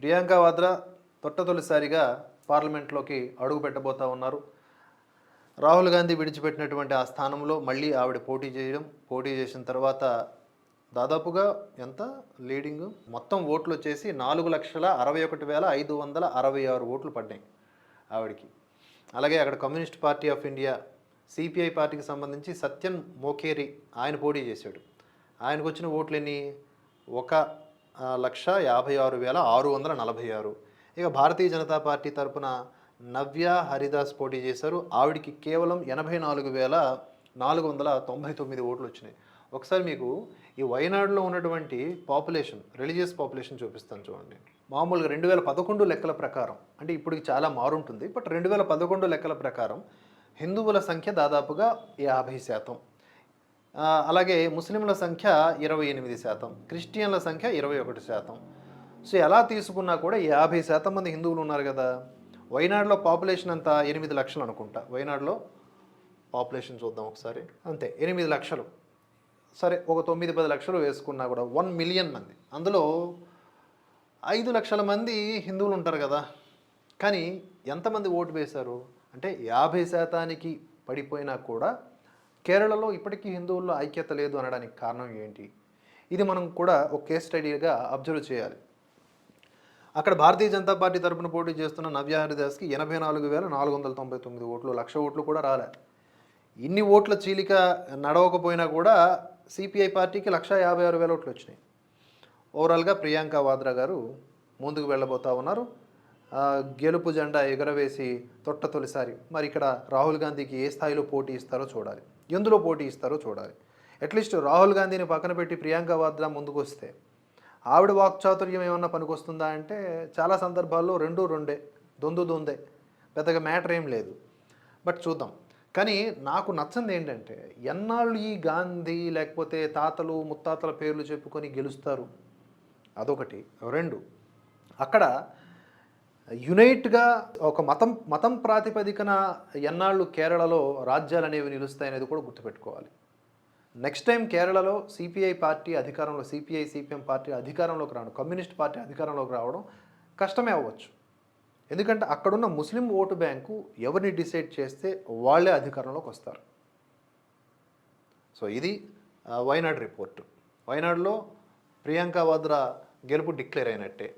ప్రియాంక వాద్రా తొట్టతొలిసారిగా పార్లమెంట్లోకి అడుగు పెట్టబోతా ఉన్నారు. రాహుల్ గాంధీ విడిచిపెట్టినటువంటి ఆ స్థానంలో మళ్ళీ ఆవిడ పోటీ చేయడం పోటీ చేసిన తర్వాత దాదాపుగా ఎంత? లీడింగ్ మొత్తం ఓట్లు వచ్చేసి నాలుగు లక్షల అరవై ఒకటి వేల ఐదు వందల అరవై ఆరు ఓట్లు పడ్డాయి ఆవిడకి. అలాగే అక్కడ Communist Party of India CPI పార్టీకి సంబంధించి సత్యన్ మోకేరి ఆయన పోటీ చేశాడు. ఆయనకు వచ్చిన ఓట్లు ఎన్ని? ఒక లక్ష యాభై ఆరు వేల ఆరు వందల నలభై ఆరు. ఇక భారతీయ జనతా పార్టీ తరపున నవ్య హరిదాస్ పోటీ చేశారు. ఆవిడికి కేవలం ఎనభై నాలుగు వేల నాలుగు వందల తొంభై తొమ్మిది ఓట్లు వచ్చినాయి. ఒకసారి మీకు ఈ వయనాడులో ఉన్నటువంటి పాపులేషన్ రిలీజియస్ పాపులేషన్ చూపిస్తాను చూడండి. మామూలుగా రెండు వేల పదకొండు లెక్కల ప్రకారం అంటే ఇప్పటికి చాలా మారుంటుంది బట్ రెండు వేల పదకొండు లెక్కల ప్రకారం హిందువుల సంఖ్య దాదాపుగా యాభై శాతం. అలాగే ముస్లింల సంఖ్య ఇరవై ఎనిమిది శాతం క్రిస్టియన్ల సంఖ్య ఇరవై ఒకటి శాతం. సో ఎలా తీసుకున్నా కూడా యాభై శాతం మంది హిందువులు ఉన్నారు కదా. వైనాడులో పాపులేషన్ అంతా ఎనిమిది లక్షలు అనుకుంటా. వైనాడులో పాపులేషన్ చూద్దాం ఒకసారి. అంతే ఎనిమిది లక్షలు. సరే ఒక తొమ్మిది పది లక్షలు వేసుకున్నా కూడా వన్ మిలియన్ మంది. అందులో ఐదు లక్షల మంది హిందువులు ఉంటారు కదా. కానీ ఎంతమంది ఓటు వేశారు? అంటే యాభై శాతానికి పడిపోయినా కూడా కేరళలో ఇప్పటికీ హిందువుల్లో ఐక్యత లేదు అనడానికి కారణం ఏంటి? ఇది మనం కూడా ఒక కేస్ స్టడీగా అబ్జర్వ్ చేయాలి. అక్కడ భారతీయ జనతా పార్టీ తరపున పోటీ చేస్తున్న నవ్య హరిదాస్కి ఎనభై నాలుగు వేల నాలుగు వందల తొంభై తొమ్మిది ఓట్లు లక్ష ఓట్లు కూడా రాలే. ఇన్ని ఓట్ల చీలిక నడవకపోయినా కూడా సిపిఐ పార్టీకి లక్ష యాభై ఆరు వేల ఓట్లు వచ్చినాయి. ఓవరాల్గా ప్రియాంక వాద్రా గారు ముందుకు వెళ్ళబోతా ఉన్నారు. గెలుపు జెండా ఎగరవేసి తొట్ట తొలిసారి. మరి ఇక్కడ రాహుల్ గాంధీకి ఏ స్థాయిలో పోటీ ఇస్తారో చూడాలి. ఎందులో పోటీ ఇస్తారో చూడాలి. అట్లీస్ట్ రాహుల్ గాంధీని పక్కన పెట్టి ప్రియాంక వాద్రా ముందుకు వస్తే ఆవిడ వాక్చాతుర్యం ఏమన్నా పనికొస్తుందా అంటే చాలా సందర్భాల్లో రెండు రెండే దొందు దొందే. పెద్దగా మ్యాటర్ ఏం లేదు. బట్ చూద్దాం. కానీ నాకు నచ్చంది ఏంటంటే ఎన్నాళ్ళు ఈ గాంధీ లేకపోతే తాతలు ముత్తాతల పేర్లు చెప్పుకొని గెలుస్తారు? అదొకటి. రెండు. అక్కడ యునైట్గా ఒక మతం మతం ప్రాతిపదికన ఎన్నాళ్ళు కేరళలో రాజ్యాలు అనేవి నిలుస్తాయి అనేది కూడా గుర్తుపెట్టుకోవాలి. నెక్స్ట్ టైం కేరళలో సిపిఐ పార్టీ అధికారంలో సిపిఐ సిపిఎం పార్టీ అధికారంలోకి రావడం కమ్యూనిస్ట్ పార్టీ అధికారంలోకి రావడం కష్టమే అవ్వచ్చు. ఎందుకంటే అక్కడున్న ముస్లిం ఓటు బ్యాంకు ఎవరిని డిసైడ్ చేస్తే వాళ్ళే అధికారంలోకి వస్తారు. సో ఇది ఆ, వైనాడ్ రిపోర్టు. వైనాడులో ప్రియాంక వాద్రా గెలుపు డిక్లేర్ అయినట్టే.